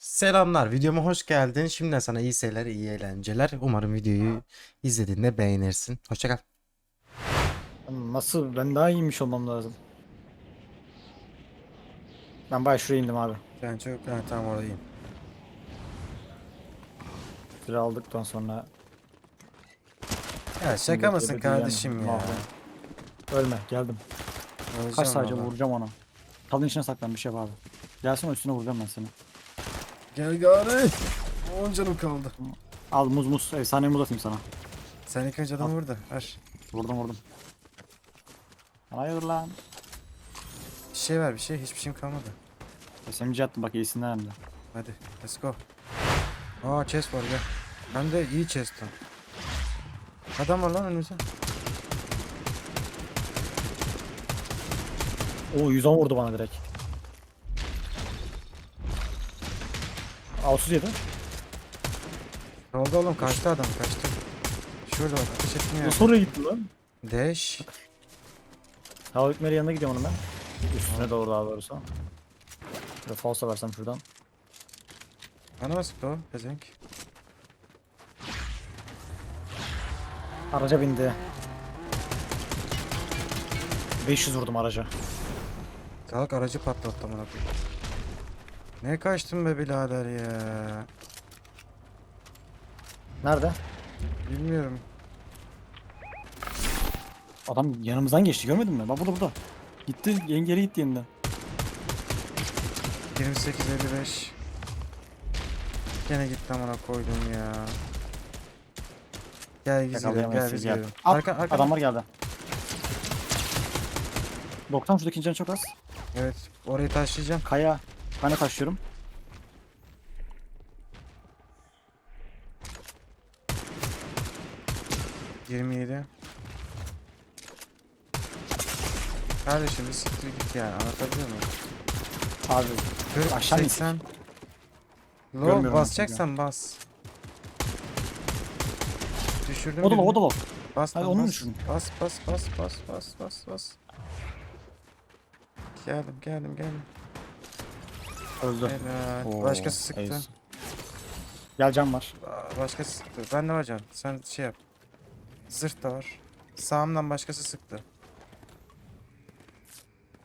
Selamlar, videoma hoş geldin. Şimdiden sana iyi seyirler, iyi eğlenceler. Umarım videoyu izlediğinde beğenirsin. Hoşça kal. Nasıl? Ben daha iyiymiş olmam lazım. Ben bayağı şuraya indim abi. Ben çok ben tam oradayım. Süre aldıktan sonra Ya şaka mısın Ebedi kardeşim yani, ya? ölme geldim. Öleceğim Kaç sadece valla. vuracağım ona. Kalın içine saklan bir şey yap abi. Gelsin üstüne vuracağım ben seni. Gel gari. 10 canım kaldı. Al muz muz. Efsane muz atayım sana. Sen ilk önce adamı vurdu. Ver. Vurdum vurdum. Hayır lan. Bir şey ver bir şey. Hiçbir şeyim kalmadı. SMG attım bak iyisinden hem de. Hadi let's go. Aa chest var gel. Hem de iyi chest lan. Adam var lan önümüzde. Oo 110 vurdu bana direkt. 607. Oldu oğlum kaçtı adam kaçtı. Şurada bak ateş etmiyor. Nasıl oraya gitti lan? Deş. Hava bitmeli yanına gidiyorum onun ben. Üstüne doğru daha doğrusu. Şöyle falsa versem şuradan. Bana mı sıktı o? Pezenk. Araca bindi. 500 vurdum araca. Salak aracı patlattı amına koyayım. Ne kaçtın be birader ya? Nerede? Bilmiyorum. Adam yanımızdan geçti görmedin mi? Bak burada burada. Gitti geri gitti yeniden. 28.55 Gene gitti amına koydum ya. Gel biz gidelim gel biz gel. gidelim. Arka, arka. Adamlar geldi. 90 şuradaki canı çok az. Evet orayı taşlayacağım. Kaya. Ben de taşıyorum. Yirmi yedi. Kardeşim bir siktir git yani anlatabiliyor muyum? Abi Kırk, Aşağı mı 80. Lo Görmüyorum basacaksan bas. Düşürdüm. o da birini. o da o. Bas Hadi lan, onu bas. düşürdün? Bas bas bas bas bas bas bas. Geldim geldim geldim. Öldü. Helal. Oo, Başkası sıktı. ace. Gel can var. Aa, Başkası sıktı. Ben de var can. Sen şey yap. Zırt da var. Sağımdan başkası sıktı.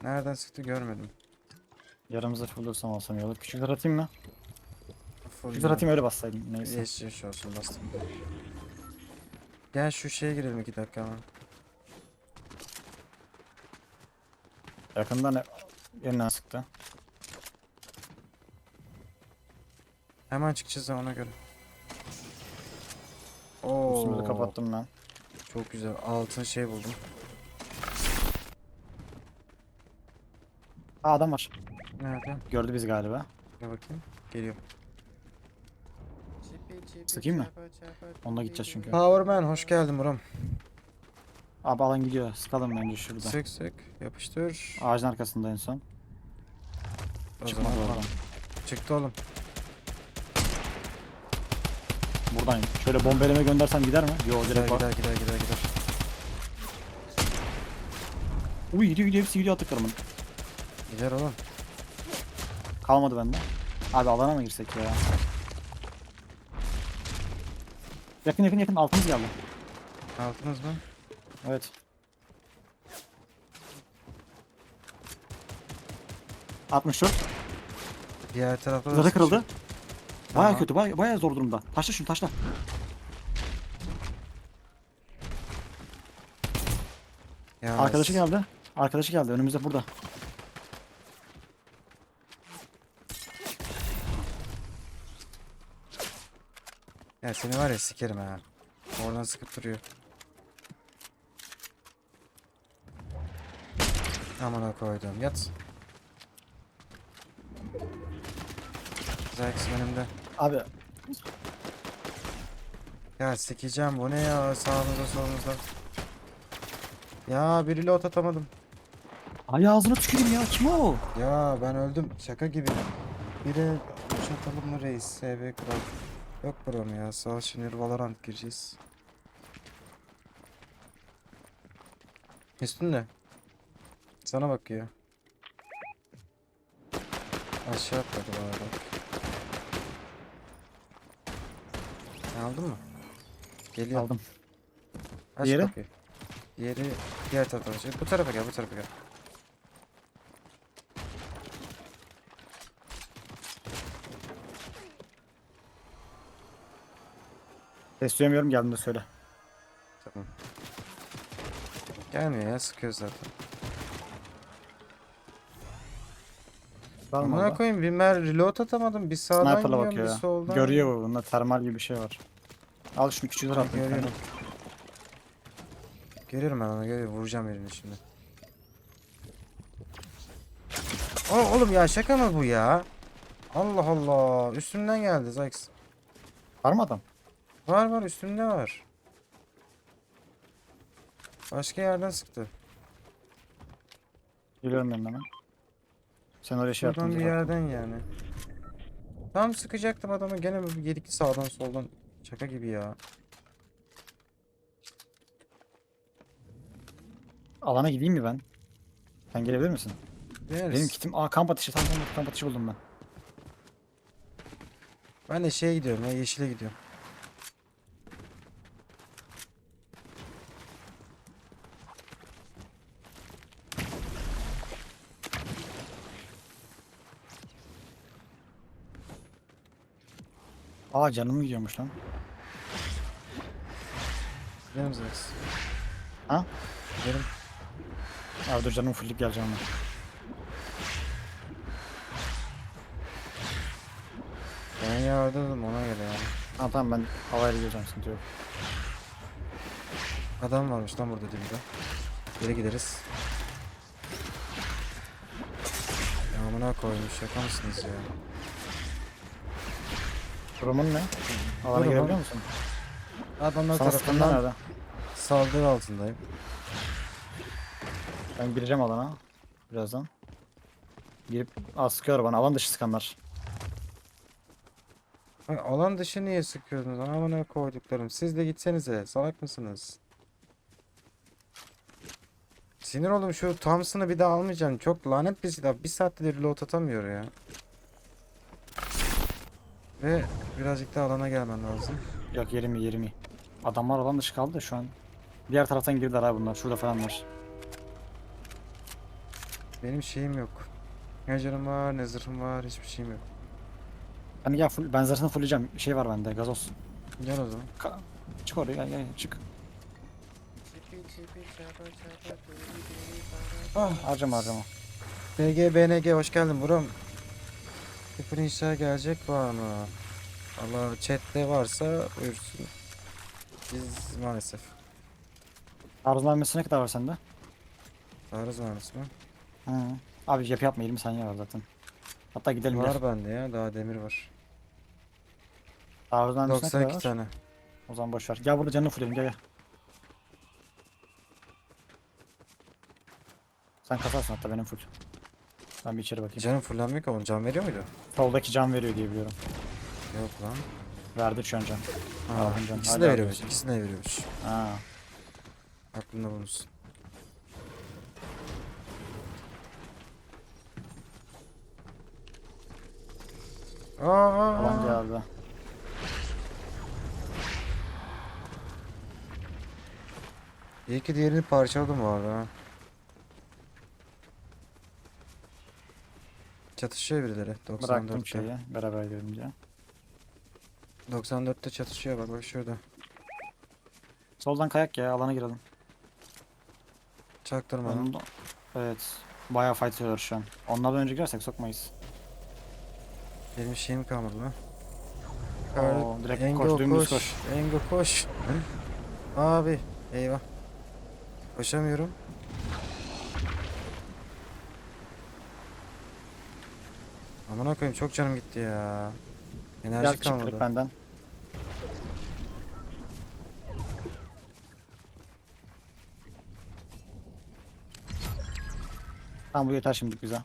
Nereden sıktı görmedim. Yarımıza fullursam alsam iyi olur. Küçük atayım mı? Full Küçük atayım öyle bassaydım. Neyse. Yeş yeş olsun bastım. Gel şu şeye girelim iki dakika hemen. Yakından yeniden sıktı. Hemen çıkacağız ona göre. Oo, Üstümü kapattım ben. Çok güzel. Altın şey buldum. Aa adam var. Nerede? Gördü bizi galiba. Dur bakayım. Geliyor. Sıkayım mı? Onunla gideceğiz çünkü. Powerman hoş geldin buram. Abi alan gidiyor. Sıkalım bence şurada. Sık sık yapıştır. Ağacın arkasında en son. O Çıkmadı zaman oradan. çıktı oğlum. Buradan şöyle bombeleme göndersem gider mi? Yo Gider direkt gider var. gider gider gider. Uy gidiyor gidiyor hepsi gidiyor attıklarımın. Gider oğlum. Kalmadı bende. Abi alana mı girsek ya? Yakın yakın yakın altımız geldi. Altınız mı? Evet. ...64. Diğer tarafta da Zırhı kırıldı. Baya Tamam. kötü, baya, baya zor durumda. Taşla şunu, taşla. Ya Arkadaşı geldi. Arkadaşı geldi, önümüzde burada. Ya seni var ya sikerim ha. Oradan sıkıp duruyor. Amına koydum. Yat. Kısım önümde. Abi, Ya sikeceğim bu ne ya sağımızda solumuzda. Ya biriyle ot atamadım. ay ağzına tüküreyim ya, kim o? Ya ben öldüm şaka gibi. Biri uç atalım mı reis SV kral. Yok brom ya sağ ol şimdi Valorant gireceğiz. Üstünde. Sana bakıyor. Aşağı atladı bu arada. Aldın mı? Geliyor. Aldım. Aç Diğeri? kapıyı. Diğeri diğer tarafa açıyor. Bu tarafa gel, bu tarafa gel. Ses duyamıyorum geldiğinde söyle. Tamam. Gelmiyor ya, sıkıyoruz zaten. Amına orada? koyayım bir mer reload atamadım. Bir sağdan Sniper'la gidiyorum, bakıyor bir ya. soldan. Görüyor bu. Bunda termal gibi bir şey var. Al küçültür Ha, attım. görüyorum. Görüyorum ben onu, görüyorum. Vuracağım birini şimdi. O, oğlum ya şaka mı bu ya? Allah Allah. Üstümden geldi Zayx. Var mı adam? Var var üstümde var. Başka yerden sıktı. Geliyorum ben hemen. Sen oraya şey Buradan yaptın. bir zaten. yerden yani. Tam sıkacaktım adamı gene bir yedik sağdan soldan. Şaka gibi ya. Alana gideyim mi ben? Sen gelebilir misin? Deriz. Benim kitim... Aa kamp ateşi. Tamam tamam kamp ateşi buldum ben. Ben de şeye gidiyorum ya yeşile gidiyorum. Aa canım gidiyormuş lan. Gidelim Zayx. Ha? Gidelim. Abi dur canım fullük geleceğim ben. Ben yardırdım ona göre yani. Ha tamam ben havayla geleceğim sıkıntı yok. Adam varmış lan burada dibinde. Geri gideriz. Ya amına koymuş şaka mısınız ya? Durumun ne? Alana girebiliyor mu? musun? Adamlar tarafından nerede? saldırı altındayım. Ben gireceğim alana. Birazdan. Girip Aa sıkıyor bana. Alan dışı sıkanlar. Alan dışı niye sıkıyorsunuz? Amına koyduklarım. Siz de gitsenize. Salak mısınız? Sinir oldum şu Thompson'ı bir daha almayacağım. Çok lanet bir silah. Bir saatte de reload atamıyor ya. Ve birazcık da alana gelmen lazım. Yok yerim iyi yerim iyi. Adamlar alan dışı kaldı da şu an. Diğer taraftan girdiler abi bunlar. Şurada falan var. Benim şeyim yok. Ne canım var, ne zırhım var, hiçbir şeyim yok. Hani gel full, ben zaten fullleyeceğim. Şey var bende gazoz. Gel o zaman. Ka- çık oraya gel gel çık. Ah, Harcama harcama. BG, BNG hoş geldin buram. Sıfır inşa gelecek var mı? Allah chatte varsa buyursun. Biz maalesef. Arzu mermisi ne kadar var sende? Arız maalesef mi? Hı. Abi yap yapma 20 saniye var zaten. Hatta gidelim Var gel. bende ya daha demir var. Arzu mermisi ne kadar 92 var? tane. O zaman boş ver. Gel burada canını fulleyelim gel gel. Sen kasarsın hatta benim full. Ben bir içeri bakayım. Canım fullenmiyor ki oğlum can veriyor muydu? Soldaki can veriyor diye biliyorum. Yok lan. Verdi şu an can. Ha, Aldın canım. ikisini Hadi de abi. veriyormuş. ikisini de veriyormuş. Ha. Aklında bulunsun. Aa, Alan geldi. İyi ki diğerini parçaladım arada. ha. Çatışıyor birileri. Bıraktım 94'te. şeyi. Beraber gidelim diye. 94'te çatışıyor bak bak şurada. Soldan kayak ya alana girelim. Çaktırma lan. Ondan- Evet. Bayağı fight ediyorlar şu an. Onlardan önce girersek sokmayız. Benim şeyim kalmadı lan. Oo, direkt Engo koş, dümdüz koş. koş. Engo koş. Abi eyvah. Koşamıyorum. Amına koyayım çok canım gitti ya. Enerji çık kalmadı. direkt benden. Tamam bu yeter şimdilik bize.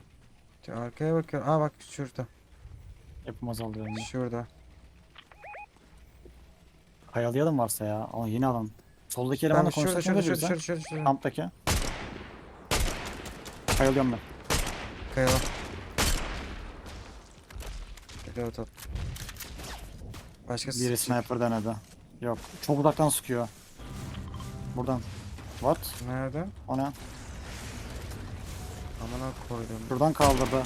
Arkaya bakıyorum. Aa bak şurada. Yapım azaldı benim de. Şurada. Kayalayalım varsa ya. Ama yeni alan. Soldaki Tamam elemanla şurada konuşsak şurada şurada şurada şurada şurada. Kamptaki. Kayalıyorum ben. Kayala. Reload at. Başkası Biri sniper denedi. Yok. Çok uzaktan sıkıyor. Buradan. What? Nerede? O ne? Amına koydum. Şuradan kaldırdı.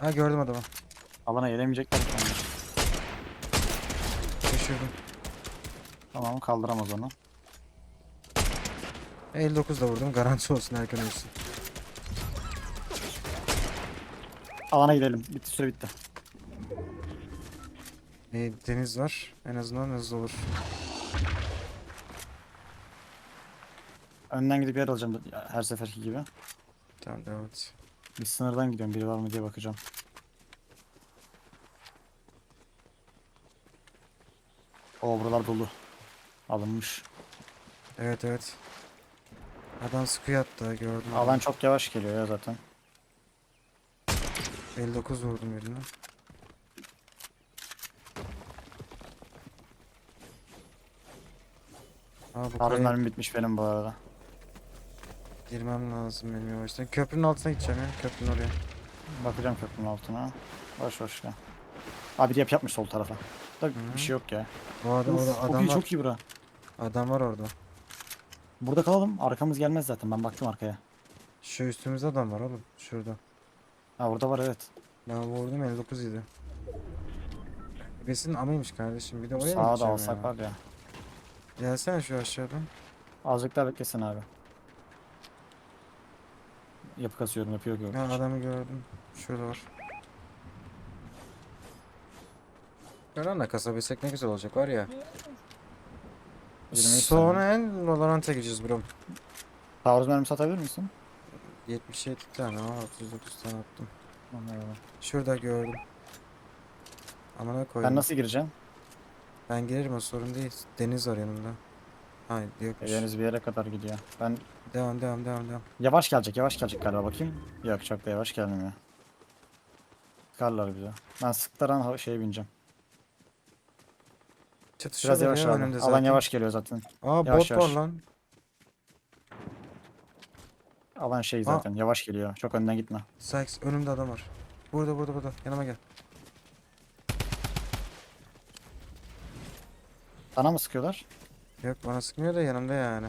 Ha gördüm adamı. Alana gelemeyecekler. sanırım. Düşürdüm. Tamam kaldıramaz onu. 59 da vurdum. Garanti olsun erken ölsün. Alana gidelim. Bitti süre bitti. E, deniz var. En azından hızlı olur. Önden gidip yer alacağım her seferki gibi. Tamam devam et. Bir sınırdan gidiyorum. Biri var mı diye bakacağım. O buralar dolu. Alınmış. Evet evet. Adam sıkıyor hatta gördüm. Alan çok yavaş geliyor ya zaten. 59 vurdum birine. Aa bu Taarruz kaya mermim bitmiş benim bu arada. girmem lazım benim yavaştan. Köprünün altına gideceğim ya. Köprünün oraya. Bakacağım köprünün altına. Boş boş ya. Abi bir yap yapmış sol tarafa. Da Hı. bir şey yok ya. Bu adam, Uf, orada çok adam iyi var. çok iyi bura. Adam var orada. Burada kalalım. Arkamız gelmez zaten. Ben baktım arkaya. Şu üstümüzde adam var oğlum. Şurada. Ha burada var evet. Ben vurdum 59 idi. Besin amıymış kardeşim. Bir de oraya Sağa da gideceğim alsak var ya. Gelsene şu aşağıdan. Azıcık daha beklesin abi. Yapı kasıyorum yapıyor yok. Ha adamı gördüm. Şurada var. Karanla kasabilsek ne güzel olacak var ya. 23 Sonra en Valorant'a gireceğiz bro. Taarruz mermisi atabilir misin? 77 tane ama 39 tane attım. Anladım. Şurada gördüm. Amına koydum. Ben nasıl gireceğim? Ben girerim o sorun değil. Deniz var yanımda. Hayır yokmuş. Evleriniz bir yere kadar gidiyor. Ben Devam devam devam devam. yavaş gelecek yavaş gelecek galiba bakayım. Yok çok da yavaş gelmiyor. Sıkarlar bize. Ben sıktaran hava şeye bineceğim. Çatışıyor Biraz yavaş ya Alan yavaş geliyor zaten. Aa Yavaş, bot yavaş. var lan. Alan şey zaten yavaş geliyor. Çok önden gitme. Sykes önümde adam var. Burada burada burada. Yanıma gel. Sana mı sıkıyorlar? Yok bana sıkmıyor da yanımda yani.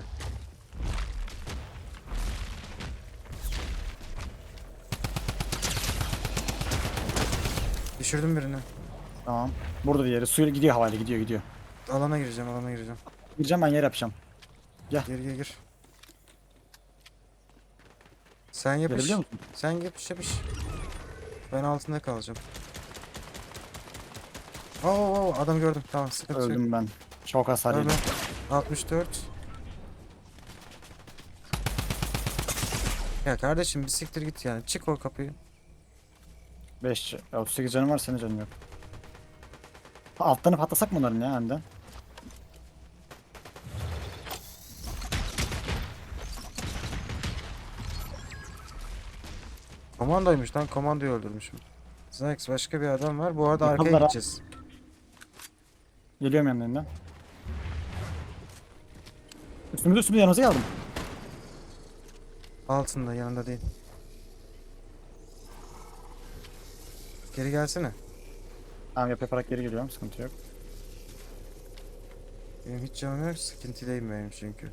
Düşürdüm birini. Tamam. Burada diğeri. Suyla gidiyor havayla gidiyor gidiyor. Alana gireceğim alana gireceğim. Gireceğim ben yer yapacağım. Gir gir gir. Sen yapış. Gelebiliyor musun? Sen yapış yapış. Ben altında kalacağım. Oo, oo adam gördüm. Tamam sıkıntı yok. Öldüm ben. Çok hasar Öyle. yedim. 64. Ya kardeşim bir siktir git yani. Çık o kapıyı. 5 38 canım var senin canın yok. Altlarını patlasak mı onların ya önden? Komandoymuş lan. Komandoyu öldürmüşüm. Zyx başka bir adam var. Bu arada arkaya Yakınlar ha. gideceğiz. Geliyorum yanlarından. Üstümüzde üstümüzde yanınıza geldim. Altında yanında değil. Geri gelsene. Tamam yap yaparak geri geliyorum sıkıntı yok. Benim hiç canım yok. Sıkıntılıyım benim çünkü.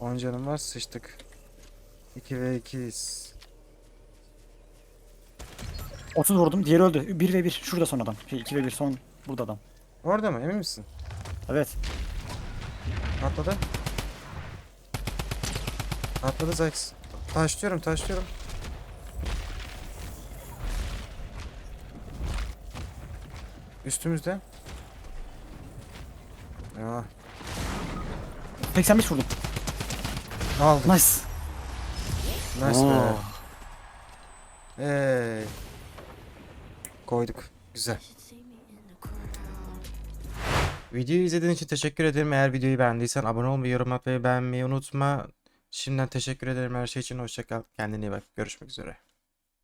10 canım var. Sıçtık. 2 ve 2'yiz. 30 vurdum diğeri öldü. 1 ve 1 şurada son adam. Şey 2 ve 1 son burada adam. Orada mı? Emin misin? Evet. Atladı. Atladı Zyx. Taşlıyorum taşlıyorum. Üstümüzde. Ya 85 vurdum. aldık. Nice. Nice be. Oo. Koyduk. Güzel. Videoyu izlediğin için teşekkür ederim. Eğer videoyu beğendiysen abone olmayı, yorum atmayı, beğenmeyi unutma. Şimdiden teşekkür ederim her şey için. Hoşça kal. Kendine iyi bak. Görüşmek üzere.